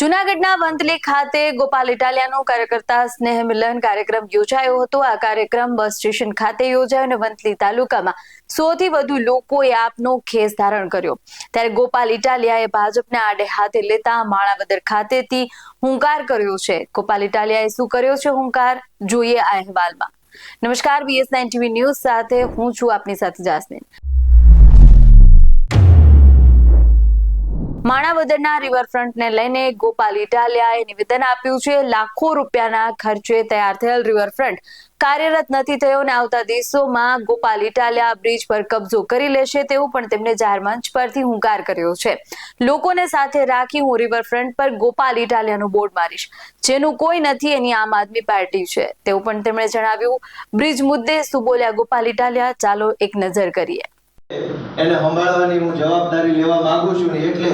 જુનાગઢના વંતલી ખાતે ગોપાલ ઇટાલિયાનો કાર્યકર્તા સ્નેહ મિલન કાર્યક્રમ યોજાયો હતો. આ કાર્યક્રમ બસ સ્ટેશન ખાતે યોજાયો અને વંતલી તાલુકામાં સોથી વધુ લોકોએ આપનો ખેસ ધારણ કર્યો. ત્યારે ગોપાલ ઇટાલિયાએ ભાજપને આડે હાથે લેતા માણાવદર ખાતેથી હુંકાર કર્યો છે. ગોપાલ ઇટાલિયાએ શું કર્યો છે હુંકાર? જોઈએ આ અહેવાલમાં. નમસ્કાર બીએસ નાઇન ટીવી ન્યૂઝ સાથે હું છું આપની સાથે જાસ્મીન. માણાવદરના રિવરફ્રન્ટને લઈને ગોપાલ ઇટાલિયાએ નિવેદન આપ્યું છે, લાખો રૂપિયાના ખર્ચે તૈયાર થયેલ રિવરફ્રન્ટ. કાર્યરત નથી થયો અને આવતા દિવસોમાં ગોપાલ ઇટાલિયા બ્રિજ પર કબજો કરી લેશે તેવું પણ તેમણે જાહેર મંચ પરથી હુંકાર કર્યો છે. લોકોને સાથે રાખી હું રિવરફ્રન્ટ પર ગોપાલ ઇટાલિયાનું બોર્ડ મારીશ. જેનું કોઈ નથી, એની આમ આદમી પાર્ટી છે. તેવું પણ તેમણે જણાવ્યું. બ્રિજ મુદ્દે શું બોલ્યા ગોપાલ ઇટાલિયા? ચાલો એક નજર કરીએ. એને સંભાળવાની હું જવાબદારી લેવા માંગુ છું ને એટલે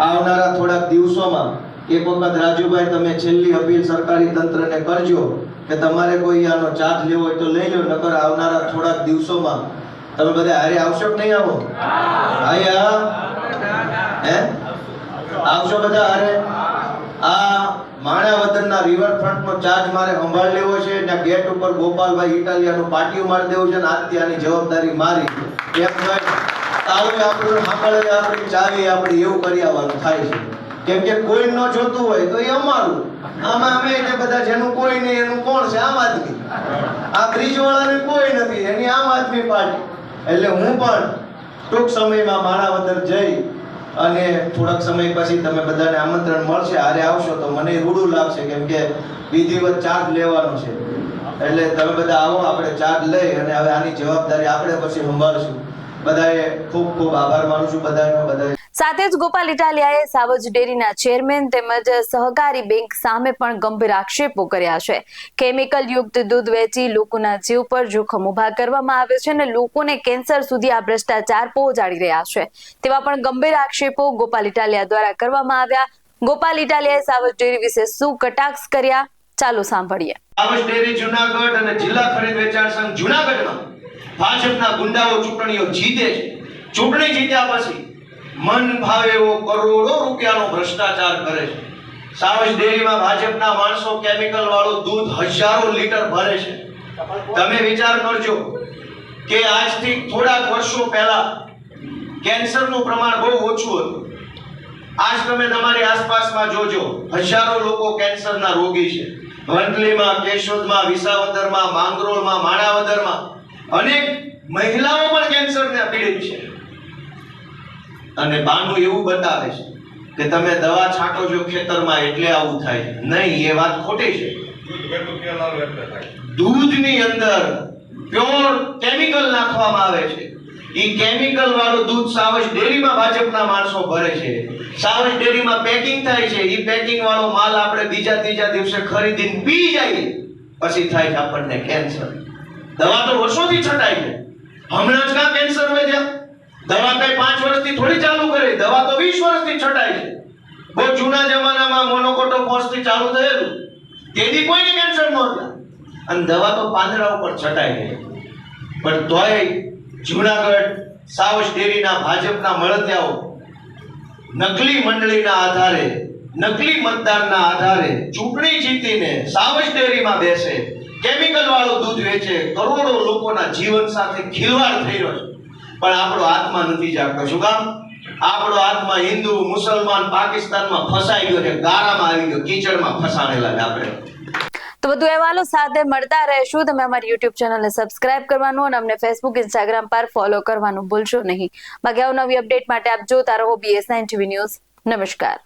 આવનારા થોડાક દિવસોમાં એક વખત રાજુભાઈ તમે છેલ્લી અપીલ સરકારી તંત્રને કરજો કે તમારે કોઈ આનો ચાર્જ લેવો હોય તો લઈ લો નકર આવનારા થોડાક દિવસોમાં તમે બધા હારે આવશો કે નહીં આવો? આયા હે આવશો બધા હારે? આ માણાવદરના રિવરફ્રન્ટનો ચાર્જ મારે સંભાળ લેવો છે ને ગેટ ઉપર ગોપાલભાઈ ઇટાલિયાનું પાટિયું મારી દેવું છે ને આ ત્યાંની જવાબદારી મારી. એમ આપણું સાંભળે આપણી ચાવી આપણી એવું કરી આવવાનું થાય છે. કેમ કોઈ ન જોતું હોય તો એ અમારું. આમાં અમે બધા જેનું કોઈ નહીં, એનું કોણ છે? આમ આદમી. આ બ્રિજ વાળાને કોઈ નથી, એની આમ આદમી પાર્ટી. એટલે હું પણ ટૂંક સમયમાં માણાવદર જઈ અને થોડાક સમય પછી તમે બધાને આમંત્રણ મળશે, હારે આવશો તો મને રૂડું લાગશે, કેમ કે વિધિવત ચાર્જ લેવાનો છે. એટલે તમે બધા આવો, આપણે ચાર્જ લઈ અને હવે આની જવાબદારી આપણે પછી સંભાળશું. બધાએ ખૂબ ખૂબ આભાર માનું છું બધાનો બધાએ. સાથે જ ગોપાલ ઇટાલિયાએ સાવજ ડેરીના ચેરમેન તેમજ સહકારી બેંક સામે પણ ગંભીર આક્ષેપો કર્યા છે. કેમિકલ યુક્ત દૂધ વેચી લોકોના જીવ પર જોખમ ઊભા કરવામાં આવે છે અને લોકોને કેન્સર સુધી આ ભ્રષ્ટાચાર પહોંચાડી રહ્યા છે. તેવા પણ ગંભીર આક્ષેપો ગોપાલ ઇટાલિયા દ્વારા કરવામાં આવ્યા. ગોપાલ ઇટાલિયાએ સાવજ ડેરી વિશે શું કટાક્ષ કર્યા? ચાલો સાંભળીએ. સાવજ ડેરી જુનાગઢ અને જિલ્લા ખરીદ વેચાણ સંઘ જુનાગઢમાં ભાજપના ગુંડાઓ ચૂંટણીઓ જીતે છે. ચૂંટણી જીત્યા પછી મન ભાવે એવો કરોડો રૂપિયાનો ભ્રષ્ટાચાર કરે છે. સાવજ ડેરીમાં ભાજપના માણસો કેમિકલ વાળું દૂધ હજારો લીટર ભરે છે. તમે વિચાર કરજો કે આજથી થોડાક વર્ષો પહેલા કેન્સરનું પ્રમાણ બહુ ઓછું હતું. આજ તમે તમારી આસપાસમાં જોજો, હજારો લોકો કેન્સરના રોગી છે. વંટલીમાં, કેશોદમાં, વિસાવદરમાં, માંગરોળમાં, માણાવદરમાં અનેક મહિલાઓ પણ કેન્સરને પીડિત છે. અને બાનું એવું બતાવે છે કે તમે દવા છાંટો છો ખેતરમાં એટલે આવું થાય. નહીં, એ વાત ખોટી છે. દૂધની અંદર પ્યોર કેમિકલ નાખવામાં આવે છે. એ કેમિકલ વાળું દૂધ સાવજ ડેરીમાં ભાજપના માણસો ભરે છે. સાવજ ડેરીમાં પેકિંગ થાય છે. એ પેકિંગ વાળો માલ આપણે બીજા ત્રીજા દિવસે ખરીદીને પી જઈએ પછી થાય છે આપણને કેન્સર દવા તો વર્ષોથી છટાય છે હમણાં જ કા કેન્સર વધ્યા. દવા કઈ પાંચ વર્ષથી થોડી ચાલુ કરી. દવા તો વીસ વર્ષથી છટાય છે. બહુ જૂના જમાનામાં મોનોકોટો થી ચાલુ થયેલું. તેથી કોઈને કેન્સર નહોતા અને દવા તો પાંદડા ઉપર છટાઈ ગઈ. પણ તોય જુનાગઢ સાવજ ડેરીના, ભાજપના મળતિયાઓ નકલી મંડળીના આધારે, નકલી મતદારના આધારે ચૂંટણી જીતીને સાવજ ડેરીમાં બેસે. કેમિકલ વાળું દૂધ વેચે, કરોડો લોકોના જીવન સાથે ખિલવાડ થઈ રહ્યો છે. પણ આપણો આત્મા નથી જાગતો. શું કામ? આપણો આત્મા હિન્દુ, મુસલમાન, પાકિસ્તાનમાં ફસાઈ ગયો છે. ગારામાં આવી ગયો. કીચડમાં ફસાણેલા છે આપણે. તો વધુ અહેવાલો સાથે મળતા રહેશું. તમે અમારી યુટ્યુબ ચેનલને સબસ્ક્રાઇબ કરવાનું અને અમને ફેસબુક ઇન્સ્ટાગ્રામ પર ફોલો કરવાનું ભૂલશો નહીં. બાકી આવું નવી અપડેટ માટે આપ જોતા રહો બીએસ નાઇન ટીવી ન્યૂઝ નમસ્કાર.